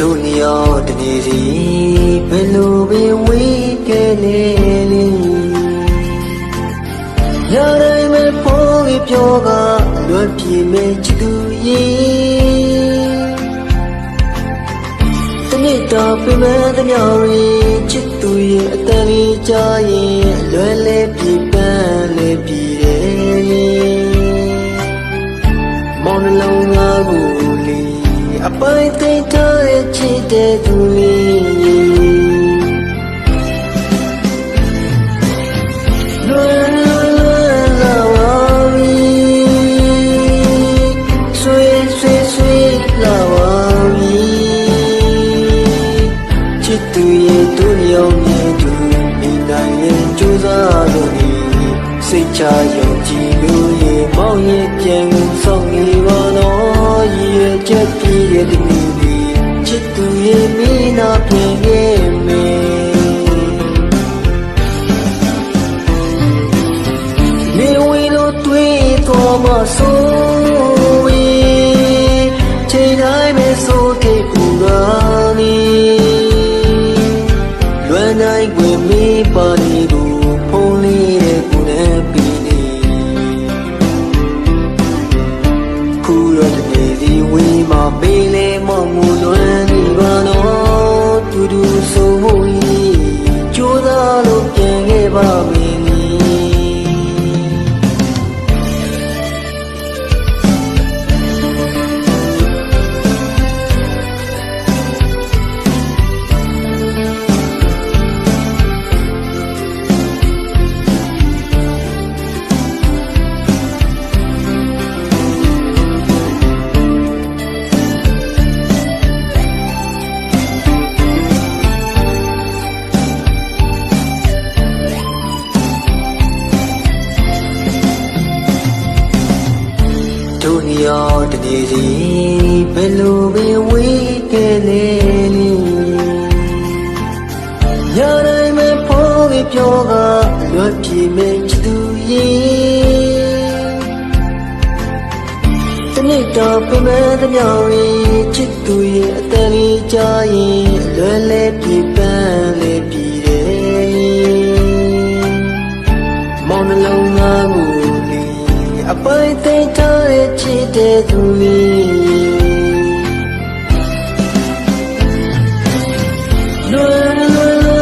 ရောတနေစီဘယ်လိုပဲဝေးခဲ့လေလေရတိုင်းမဲ့ဖို့ကြီးပြောကလွတ်ပြေမဲ့ချစ်သူရဲ့တနေ့တော့ပြမဲ့တဲ့မြောင်ရီချစ်သူရဲ့အတန်လေးကြားရင်လွယ်လေပြေပန်းလေပြေ ရဲ့သူရောင်မြင်သူမိနိုင်ရဲ့ကြိုးစားလို့ဒီစိတ်ချယုံကြည်လို့ရဲ့မောင်ရဲ့ပြန်ဆောင်နေပါတော့ရဲ့ချက်ပြည့်ရဲ့ဒီနေ့ချစ်သူရဲ့မိနာပြင်ခဲ့မယ်နေဝီလိုတွေ့တော်မဆိုး တနေစီဘယ်လိုပဲဝေးခဲ့လေလေရတိုင်းမဲ့ဖို့ကြီးပြောကလွတ်ပြေမဲ့ချစ်သူရဲ့တနေ့တော့ပြမဲ့တဲ့မြောင်ရီချစ်သူရဲ့အတန်လေးကြားရင်လွယ်လဲပြေ ချစ်တဲ့သူလေးလွယ်လွယ်လွ